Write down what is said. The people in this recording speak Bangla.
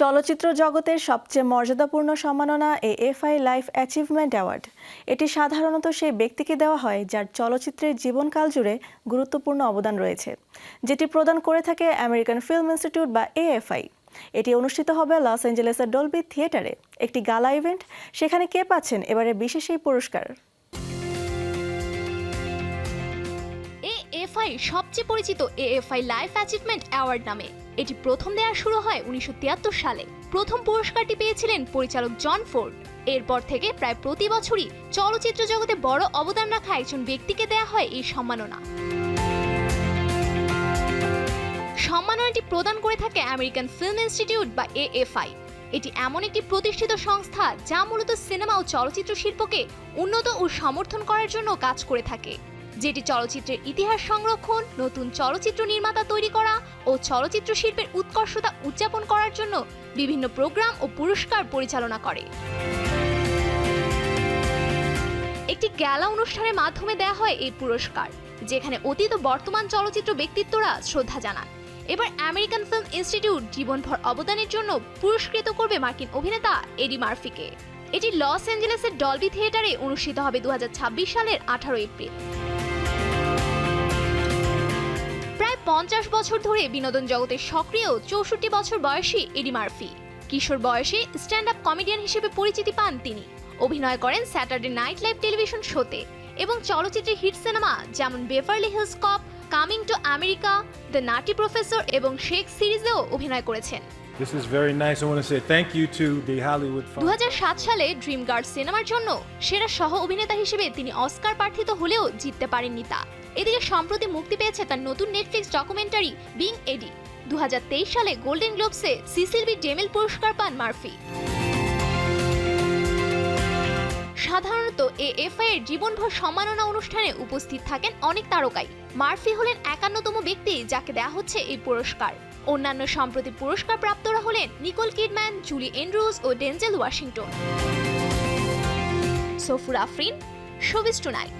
চলচ্চিত্র জগতের সবচেয়ে মর্যাদাপূর্ণ সম্মাননা A F I Life Achievement Award. এটি সাধারণত সেই ব্যক্তিকে দেওয়া হয় যার চলচ্চিত্রের জীবনকাল জুড়ে গুরুত্বপূর্ণ অবদান রয়েছে, যেটি প্রদান করে থাকে আমেরিকান ফিল্ম ইনস্টিটিউট বা এএফআই। এটি অনুষ্ঠিত হবে লস অ্যাঞ্জেলেসের ডলবি থিয়েটারে, একটি গালা ইভেন্ট, সেখানে কে পাচ্ছেন এবারে বিশেষ এই পুরস্কার। এএফআই সবচেয়ে পরিচিত এএফআই লাইফ অ্যাচিভমেন্ট অ্যাওয়ার্ড নামে। এটি প্রথম দেওয়া শুরু হয় উনিশশো তিয়াত্তর সালে। প্রথম পুরস্কারটি পেয়েছিলেন পরিচালক জন ফোর্ড। এরপর থেকে প্রায় প্রতি বছরই চলচ্চিত্র জগতে বড় অবদান রাখা একজন ব্যক্তিকে দেয়া হয় এই সম্মাননা। সম্মাননাটি প্রদান করে থাকে আমেরিকান ফিল্ম ইনস্টিটিউট বা এএফআই এটি এমন একটি প্রতিষ্ঠিত সংস্থা যা মূলত সিনেমা ও চলচ্চিত্র শিল্পকে উন্নত ও সমর্থন করার জন্য কাজ করে থাকে। যেটি চলচ্চিত্রের ইতিহাস সংরক্ষণ, নতুন চলচ্চিত্র নির্মাতা তৈরি করা ও চলচ্চিত্র শিল্পের উৎকর্ষতা উদযাপন করার জন্য বিভিন্ন প্রোগ্রাম ও পুরস্কার পরিচালনা করে। একটি গ্যালা অনুষ্ঠানের মাধ্যমে দেয়া হয় এই পুরস্কার, যেখানে অতীত বর্তমান চলচ্চিত্র ব্যক্তিত্বরা শ্রদ্ধা জানান। এবার আমেরিকান ফিল্ম ইনস্টিটিউট জীবনভর অবদানের জন্য পুরস্কৃত করবে মার্কিন অভিনেতা এডি মার্ফিকে। এটি লস অ্যাঞ্জেলেসের ডলবি থিয়েটারে অনুষ্ঠিত হবে দু হাজার ছাব্বিশ সালের আঠারো এপ্রিল। পঞ্চাশ বছর ধরে বিনোদন জগতে সক্রিয় চৌষট্টি বছর বয়সী এডি মার্ফি। কিশোর বয়সে স্ট্যান্ড আপ কমেডিয়ান হিসেবে পরিচিতি পান তিনি। অভিনয় করেন স্যাটারডে নাইট লাইভ টেলিভিশন শোতে এবং চলচ্চিত্রে হিট সিনেমা যেমন Beverly Hills Cop, Coming to America, The Nutty Professor এবং শেখ সিরিজেও অভিনয় করেছেন। This is very nice. I want to say thank you to the Hollywood Foundation. সালে ড্রিম গার্ড সিনেমার জন্য সেরা সহ অভিনেতা হিসেবে তিনি অস্কার প্রার্থিত হলেও জিততে পারেননি তা এদিকে সম্প্রতি মুক্তি পেয়েছে তার নতুন নেটফ্লিক্স ডকুমেন্টারি বিং এডি দু হাজার তেইশ সালে গোল্ডেন গ্লোবসে সিসিলবি ডেমেল পুরস্কার পান মার্ফি সাধারণত এ এফআই এর জীবনভর সম্মাননা অনুষ্ঠানে উপস্থিত থাকেন অনেক তারকাই। মার্ফি হলেন একান্নতম ব্যক্তি যাকে দেয়া হচ্ছে এই পুরস্কার। অন্যান্য সম্প্রতি পুরস্কার প্রাপ্তরা হলেন নিকোল কিডম্যান, জুলি এন্ড্রুজ ও Denzel Washington. Safur Afrin Showbiz Tonight.